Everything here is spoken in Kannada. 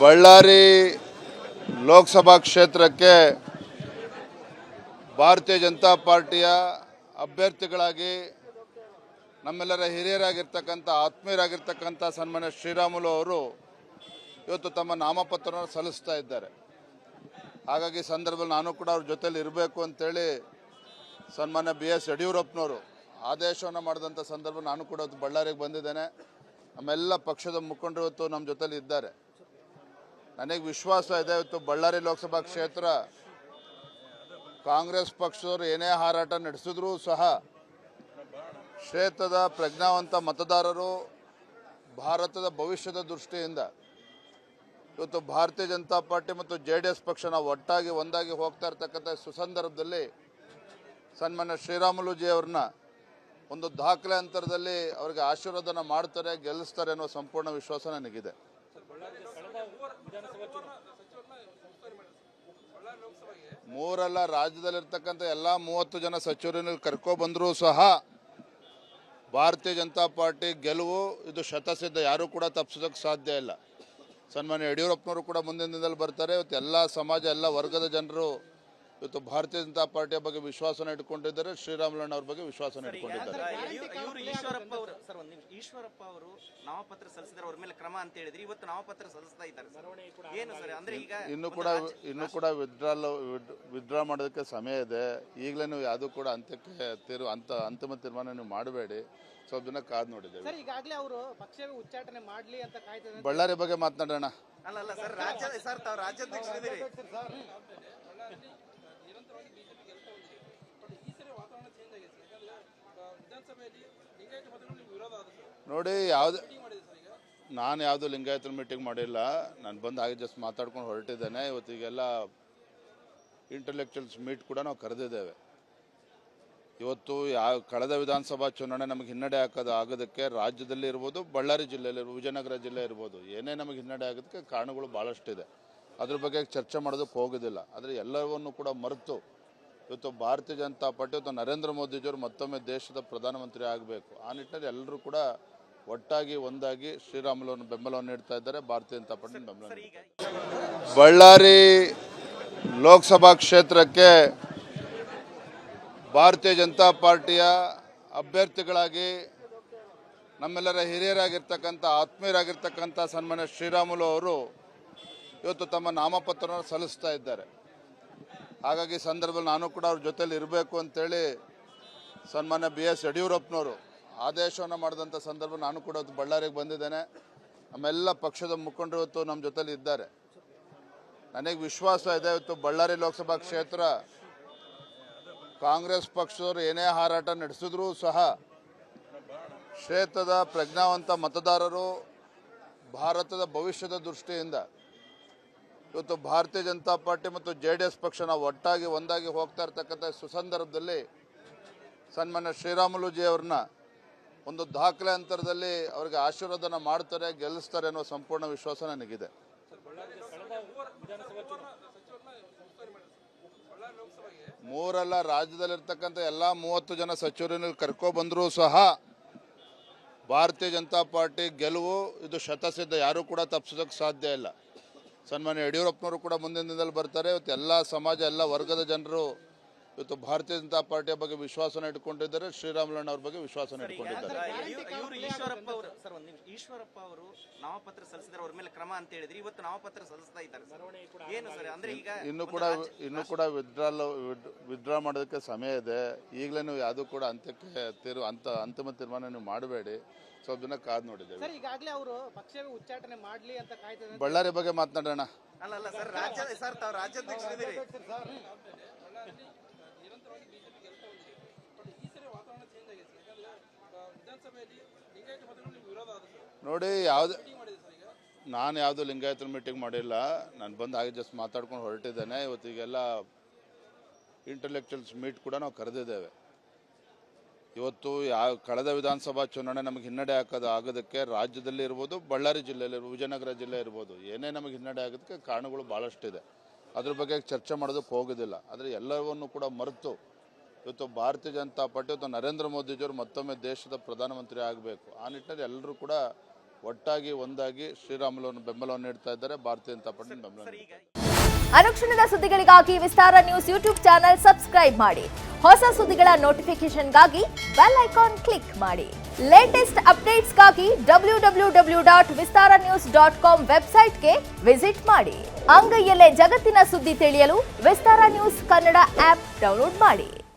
ಬಳ್ಳಾರಿ ಲೋಕಸಭಾ ಕ್ಷೇತ್ರಕ್ಕೆ ಭಾರತೀಯ ಜನತಾ ಪಾರ್ಟಿಯ ಅಭ್ಯರ್ಥಿಗಳಾಗಿ ನಮ್ಮೆಲ್ಲರ ಹಿರಿಯರಾಗಿರ್ತಕ್ಕಂಥ, ಆತ್ಮೀಯರಾಗಿರ್ತಕ್ಕಂಥ ಸನ್ಮಾನ್ಯ ಶ್ರೀರಾಮುಲು ಅವರು ಇವತ್ತು ತಮ್ಮ ನಾಮಪತ್ರವನ್ನು ಸಲ್ಲಿಸ್ತಾ ಇದ್ದಾರೆ. ಹಾಗಾಗಿ ಸಂದರ್ಭದಲ್ಲಿ ನಾನು ಕೂಡ ಅವ್ರ ಜೊತೆಲಿ ಇರಬೇಕು ಅಂತೇಳಿ ಸನ್ಮಾನ್ಯ ಬಿ ಎಸ್ ಯಡಿಯೂರಪ್ಪನವರು ಆದೇಶವನ್ನು ಮಾಡಿದಂಥ ಸಂದರ್ಭ ನಾನು ಕೂಡ ಬಳ್ಳಾರಿಗೆ ಬಂದಿದ್ದೇನೆ. ನಮ್ಮೆಲ್ಲ ಪಕ್ಷದ ಮುಖಂಡರು ಇವತ್ತು ನಮ್ಮ ಜೊತೇಲಿ ಇದ್ದಾರೆ. ನನಗೆ ವಿಶ್ವಾಸ ಇದೆ, ಇವತ್ತು ಬಳ್ಳಾರಿ ಲೋಕಸಭಾ ಕ್ಷೇತ್ರ ಕಾಂಗ್ರೆಸ್ ಪಕ್ಷದವರು ಏನೇ ಹಾರಾಟ ನಡೆಸಿದ್ರೂ ಸಹ ಕ್ಷೇತ್ರದ ಪ್ರಜ್ಞಾವಂತ ಮತದಾರರು ಭಾರತದ ಭವಿಷ್ಯದ ದೃಷ್ಟಿಯಿಂದ ಇವತ್ತು ಭಾರತೀಯ ಜನತಾ ಪಾರ್ಟಿ ಮತ್ತು ಜೆ ಡಿ ಎಸ್ ಪಕ್ಷ ಒಟ್ಟಾಗಿ ಒಂದಾಗಿ ಹೋಗ್ತಾ ಇರ್ತಕ್ಕಂಥ ಸುಸಂದರ್ಭದಲ್ಲಿ ಸನ್ಮಾನ್ಯ ಶ್ರೀರಾಮುಲುಜಿ ಅವ್ರನ್ನ ಒಂದು ದಾಖಲೆ ಅಂತರದಲ್ಲಿ ಅವರಿಗೆ ಆಶೀರ್ವಾದನ ಮಾಡ್ತಾರೆ, ಗೆಲ್ಲಿಸ್ತಾರೆ ಅನ್ನೋ ಸಂಪೂರ್ಣ ವಿಶ್ವಾಸ ನನಗಿದೆ. ಮೂರಲ್ಲ, ರಾಜ್ಯದಲ್ಲಿರ್ತಕ್ಕಂಥ ಎಲ್ಲ ಮೂವತ್ತು ಜನ ಸಚಿವರನ್ನು ಕರ್ಕೊ ಬಂದರೂ ಸಹ ಭಾರತೀಯ ಜನತಾ ಪಾರ್ಟಿ ಗೆಲುವು ಇದು ಶತಸಿದ್ಧ. ಯಾರೂ ಕೂಡ ತಪ್ಪಿಸೋದಕ್ಕೆ ಸಾಧ್ಯ ಇಲ್ಲ. ಸನ್ಮಾನ್ಯ ಯಡಿಯೂರಪ್ಪನವರು ಕೂಡ ಮುಂದಿನ ದಿನದಲ್ಲಿ ಬರ್ತಾರೆ. ಇವತ್ತು ಎಲ್ಲ ಸಮಾಜ, ಎಲ್ಲ ವರ್ಗದ ಜನರು ಇವತ್ತು ಭಾರತೀಯ ಜನತಾ ಪಾರ್ಟಿಯ ಬಗ್ಗೆ ವಿಶ್ವಾಸನ ಇಟ್ಕೊಂಡಿದ್ದಾರೆ ಶ್ರೀರಾಮುಲಣ್ಣ ಅವ್ರ ಬಗ್ಗೆ ವಿಶ್ವಾಸನ ಇಟ್ಕೊಂಡಿದ್ದಾರೆ. ಇವರು ಈಶ್ವರಪ್ಪ ಅವರು ಸರ್ ಒಂದು ಈಶ್ವರಪ್ಪ ಅವರು ನಾಮಪತ್ರ ಸಲ್ಲಿಸಿದ್ರೆ ಅವ್ರ ಮೇಲೆ ಕ್ರಮ ಅಂತ ಹೇಳಿದ್ರೆ. ಇವತ್ತು ನಾಮಪತ್ರ ಸಲ್ಲಿಸ್ತಾ ಇದ್ದಾರೆ ಏನು ಸರ್ ಅಂದ್ರೆ ಈಗ ಇನ್ನು ಕೂಡ ಇನ್ನು ಕೂಡ ವಿಡ್ರಾಲ್ ವಿಡ್ರಾ ಮಾಡೋದಕ್ಕೆ ಸಮಯ ಇದೆ. ಈಗಲೇ ನೀವು ಯಾವುದು ಕೂಡ ಅಂತ್ಯಕ್ಕೆ ತೀರು ಅಂತ ಅಂತಿಮ ತೀರ್ಮಾನ ನೀವು ಮಾಡಬೇಡಿ. ಸ್ವಲ್ಪ ದಿನ ಕಾದು ನೋಡಿದ್ದೇವೆ. ಸರ್ ಈಗಾಗಲೇ ಅವರು ಪಕ್ಷವೇ ಉಚ್ಚಾಟನೆ ಮಾಡ್ಲಿ ಅಂತ ಕಾಯ್ತಿದ್ದಾರೆ ಬಳ್ಳಾರಿ ಬಗ್ಗೆ ಮಾತನಾಡೋಣ. ಅಲ್ಲ ಅಲ್ಲ ಸರ್ ರಾಜ್ಯ ಸರ್ ತಾವು ರಾಜ್ಯಾಧ್ಯಕ್ಷರಿದ್ದೀರಿ. ನೋಡಿ, ಯಾವ್ದು ನಾನು ಯಾವುದು ಲಿಂಗಾಯತ ಮೀಟಿಂಗ್ ಮಾಡಿಲ್ಲ. ನಾನು ಬಂದು ಹಾಗೆ ಜಸ್ಟ್ ಮಾತಾಡ್ಕೊಂಡು ಹೊರಟಿದ್ದೇನೆ. ಇವತ್ತಿಗೆಲ್ಲ ಇಂಟೆಲೆಕ್ಚುಯಲ್ಸ್ ಮೀಟ್ ಕೂಡ ನಾವು ಕರೆದಿದ್ದೇವೆ. ಇವತ್ತು ಯಾವ ಕಳೆದ ವಿಧಾನಸಭಾ ಚುನಾವಣೆ ನಮಗೆ ಹಿನ್ನಡೆ ಹಾಕೋದು ಆಗೋದಕ್ಕೆ ರಾಜ್ಯದಲ್ಲಿ ಇರ್ಬೋದು, ಬಳ್ಳಾರಿ ಜಿಲ್ಲೆಯಲ್ಲಿ ವಿಜಯನಗರ ಜಿಲ್ಲೆ ಇರ್ಬೋದು, ಏನೇ ನಮಗೆ ಹಿನ್ನಡೆ ಆಗೋದಕ್ಕೆ ಕಾರಣಗಳು ಭಾಳಷ್ಟಿದೆ ಅದ್ರ ಬಗ್ಗೆ ಚರ್ಚೆ ಮಾಡೋದಕ್ಕೆ ಹೋಗೋದಿಲ್ಲ. ಆದರೆ ಎಲ್ಲವನ್ನು ಕೂಡ ಮರೆತು ಇವತ್ತು ಭಾರತೀಯ ಜನತಾ ಪಾರ್ಟಿ ಇವತ್ತು ನರೇಂದ್ರ ಮೋದಿಜಿಯವರು ಮತ್ತೊಮ್ಮೆ ದೇಶದ ಪ್ರಧಾನಮಂತ್ರಿ ಆಗಬೇಕು. ಆ ನಿಟ್ಟಿನಲ್ಲಿ ಎಲ್ಲರೂ ಕೂಡ ಒಟ್ಟಾಗಿ ಒಂದಾಗಿ ಶ್ರೀರಾಮುಲು ಬೆಂಬಲವನ್ನು ನೀಡ್ತಾ ಇದ್ದಾರೆ. ಭಾರತೀಯ ಜನತಾ ಪಾರ್ಟಿ ಬೆಂಬಲ. ಬಳ್ಳಾರಿ ಲೋಕಸಭಾ ಕ್ಷೇತ್ರಕ್ಕೆ ಭಾರತೀಯ ಜನತಾ ಪಾರ್ಟಿಯ ಅಭ್ಯರ್ಥಿಗಳಾಗಿ ನಮ್ಮೆಲ್ಲರ ಹಿರಿಯರಾಗಿರ್ತಕ್ಕಂಥ ಆತ್ಮೀಯರಾಗಿರ್ತಕ್ಕಂಥ ಸನ್ಮಾನ್ಯ ಶ್ರೀರಾಮುಲು ಅವರು ಇವತ್ತು ತಮ್ಮ ನಾಮಪತ್ರವನ್ನು ಸಲ್ಲಿಸ್ತಾ ಇದ್ದಾರೆ. ಹಾಗಾಗಿ ಸಂದರ್ಭದಲ್ಲಿ ನಾನು ಕೂಡ ಅವ್ರ ಜೊತೆಲಿ ಇರಬೇಕು ಅಂತೇಳಿ ಸನ್ಮಾನ್ಯ ಬಿ ಎಸ್ ಯಡಿಯೂರಪ್ಪನವರು ಆದೇಶವನ್ನು ಮಾಡಿದಂಥ ಸಂದರ್ಭ ನಾನು ಕೂಡ ಬಳ್ಳಾರಿಗೆ ಬಂದಿದ್ದೇನೆ. ನಮ್ಮೆಲ್ಲ ಪಕ್ಷದ ಮುಖಂಡರು ಇವತ್ತು ನಮ್ಮ ಜೊತೆಲಿ ಇದ್ದಾರೆ. ನನಗೆ ವಿಶ್ವಾಸ ಇದೆ ಇವತ್ತು ಬಳ್ಳಾರಿ ಲೋಕಸಭಾ ಕ್ಷೇತ್ರ ಕಾಂಗ್ರೆಸ್ ಪಕ್ಷದವರು ಏನೇ ಹಾರಾಟ ನಡೆಸಿದ್ರೂ ಸಹ ಕ್ಷೇತ್ರದ ಪ್ರಜ್ಞಾವಂತ ಮತದಾರರು ಭಾರತದ ಭವಿಷ್ಯದ ದೃಷ್ಟಿಯಿಂದ ಇವತ್ತು ಭಾರತೀಯ ಜನತಾ ಪಾರ್ಟಿ ಮತ್ತು ಜೆ ಡಿ ಎಸ್ ಪಕ್ಷ ನಾವು ಒಟ್ಟಾಗಿ ಒಂದಾಗಿ ಹೋಗ್ತಾ ಇರ್ತಕ್ಕಂಥ ಸುಸಂದರ್ಭದಲ್ಲಿ ಸನ್ಮಾನ್ಯ ಶ್ರೀರಾಮುಲುಜಿ ಅವ್ರನ್ನ ಒಂದು ದಾಖಲೆ ಅಂತರದಲ್ಲಿ ಅವರಿಗೆ ಆಶೀರ್ವಾದನ ಮಾಡ್ತಾರೆ, ಗೆಲ್ಲಿಸ್ತಾರೆ ಅನ್ನೋ ಸಂಪೂರ್ಣ ವಿಶ್ವಾಸ ನನಗಿದೆ. ಮೂರೆಲ್ಲ ರಾಜ್ಯದಲ್ಲಿರ್ತಕ್ಕಂಥ ಎಲ್ಲ ಮೂವತ್ತು ಜನ ಸಚಿವರನ್ನು ಕರ್ಕೋ ಬಂದರೂ ಸಹ ಭಾರತೀಯ ಜನತಾ ಪಾರ್ಟಿ ಗೆಲುವು, ಇದು ಶತಸಿದ್ಧ, ಯಾರೂ ಕೂಡ ತಪ್ಪಿಸೋದಕ್ಕೆ ಸಾಧ್ಯ ಇಲ್ಲ. ಸನ್ಮಾನ್ಯ ಯಡಿಯೂರಪ್ಪನವರು ಕೂಡ ಮುಂದಿನ ದಿನದಲ್ಲಿ ಬರ್ತಾರೆ. ಇವತ್ತು ಎಲ್ಲ ಸಮಾಜ ಎಲ್ಲ ವರ್ಗದ ಜನರು ಇವತ್ತು ಭಾರತೀಯ ಜನತಾ ಪಾರ್ಟಿಯ ಬಗ್ಗೆ ವಿಶ್ವಾಸನ ಇಟ್ಕೊಂಡಿದ್ದಾರೆ. ಶ್ರೀರಾಮುಲಣ್ಣ ಅವ್ರ ಬಗ್ಗೆ ವಿಶ್ವಾಸನ ಇಟ್ಕೊಂಡಿದ್ದಾರೆ. ಇವರು ಈಶ್ವರಪ್ಪ ಅವರು ಸರ್ ಒಂದು ನಿಮಿಷ. ಈಶ್ವರಪ್ಪ ಅವರು ನಾಮಪತ್ರ ಸಲ್ಲಿಸಿದ್ರೆ ಅವ್ರ ಮೇಲೆ ಕ್ರಮ ಅಂತ ಹೇಳಿದ್ರೆ. ಇವತ್ತು ನಾಮಪತ್ರ ಸಲ್ಲಿಸ್ತಾ ಇದ್ದಾರೆ ಸರ್. ಏನು ಸರ್ ಅಂದ್ರೆ ಈಗ ಇನ್ನು ಕೂಡ ಇನ್ನು ಕೂಡ ವಿಡ್ರಾಲ್ ವಿಡ್ರಾ ಮಾಡೋದಕ್ಕೆ ಸಮಯ ಇದೆ. ಈಗಲೇ ನೀವು ಯಾವುದು ಕೂಡ ಅಂತ್ಯಕ್ಕೆ ತೀರು ಅಂತ ಅಂತಿಮ ತೀರ್ಮಾನ ನೀವು ಮಾಡಬೇಡಿ. ಸ್ವಲ್ಪ ದಿನ ಕಾದ್ ನೋಡಿದ್ದೇವೆ. ಸರ್ ಈಗಾಗಲೇ ಅವರು ಪಕ್ಷವೇ ಉಚ್ಚಾಟನೆ ಮಾಡ್ಲಿ ಅಂತ ಕಾಯ್ತಿದ್ದಾರೆ ಬಳ್ಳಾರಿ ಬಗ್ಗೆ ಮಾತನಾಡೋಣ. ಅಲ್ಲ ಅಲ್ಲ ಸರ್ ರಾಜ್ಯ ಸರ್ ತಾವು ರಾಜ್ಯಾಧ್ಯಕ್ಷರಿದ್ದೀರಿ. ನೋಡಿ, ಯಾವುದು ನಾನು ಯಾವುದು ಲಿಂಗಾಯತರ ಮೀಟಿಂಗ್ ಮಾಡಿಲ್ಲ. ನಾನು ಬಂದು ಹಾಗೆ ಜಸ್ಟ್ ಮಾತಾಡ್ಕೊಂಡು ಹೊರಟಿದ್ದೇನೆ. ಇವತ್ತಿಗೆಲ್ಲ ಇಂಟಲೆಕ್ಚುಯಲ್ಸ್ ಮೀಟ್ ಕೂಡ ನಾವು ಕರೆದಿದ್ದೇವೆ. ಇವತ್ತು ಯಾವ ಕಳೆದ ವಿಧಾನಸಭಾ ಚುನಾವಣೆ ನಮಗೆ ಹಿನ್ನಡೆ ಹಾಕೋದು ಆಗೋದಕ್ಕೆ ರಾಜ್ಯದಲ್ಲಿ ಇರ್ಬೋದು, ಬಳ್ಳಾರಿ ಜಿಲ್ಲೆಯಲ್ಲಿ ವಿಜಯನಗರ ಜಿಲ್ಲೆ ಇರ್ಬೋದು, ಏನೇ ನಮಗೆ ಹಿನ್ನಡೆ ಆಗೋದಕ್ಕೆ ಕಾರಣಗಳು ಭಾಳಷ್ಟಿದೆ ಅದ್ರ ಬಗ್ಗೆ ಚರ್ಚೆ ಮಾಡೋದಕ್ಕೆ ಹೋಗೋದಿಲ್ಲ. ಆದರೆ ಎಲ್ಲವನ್ನೂ ಕೂಡ ಮರೆತು ಇವತ್ತು ಭಾರತೀಯ ಜನತಾ ಪಾರ್ಟಿ ಇವತ್ತು ನರೇಂದ್ರ ಮೋದಿಜಿಯವರು ಮತ್ತೊಮ್ಮೆ ದೇಶದ ಪ್ರಧಾನಮಂತ್ರಿ ಆಗಬೇಕು. ಆ ನಿಟ್ಟಿನಲ್ಲಿ ಎಲ್ಲರೂ ಕೂಡ ಒಟ್ಟಾಗಿ ಒಂದಾಗಿ ಶ್ರೀರಾಮುಲು ಬೆಂಬಲವನ್ನು ನೀಡ್ತಾ ಇದ್ದಾರೆ. ಭಾರತೀಯ ಜನತಾ ಪಾರ್ಟಿ ಬೆಂಬಲ. ಅನುಕ್ಷಣದ ಸುದ್ದಿಗಳಿಗಾಗಿ Vistara news YouTube channel subscribe ಮಾಡಿ. ಹೊಸ ಸುದ್ದಿಗಳ ನೋಟಿಫಿಕೇಶನ್ಗಾಗಿ ಬೆಲ್ ಐಕಾನ್ ಕ್ಲಿಕ್ ಮಾಡಿ. Latest ಅಪ್ಡೇಟ್ಸ್ಗಾಗಿ W W W dot Vistara news dot com ವೆಬ್ಸೈಟ್ಗೆ ವಿಸಿಟ್ ಮಾಡಿ. ಅಂಗೈಯಲ್ಲೇ ಜಗತ್ತಿನ ಸುದ್ದಿ ತಿಳಿಯಲು Vistara news Kannada app download ಮಾಡಿ.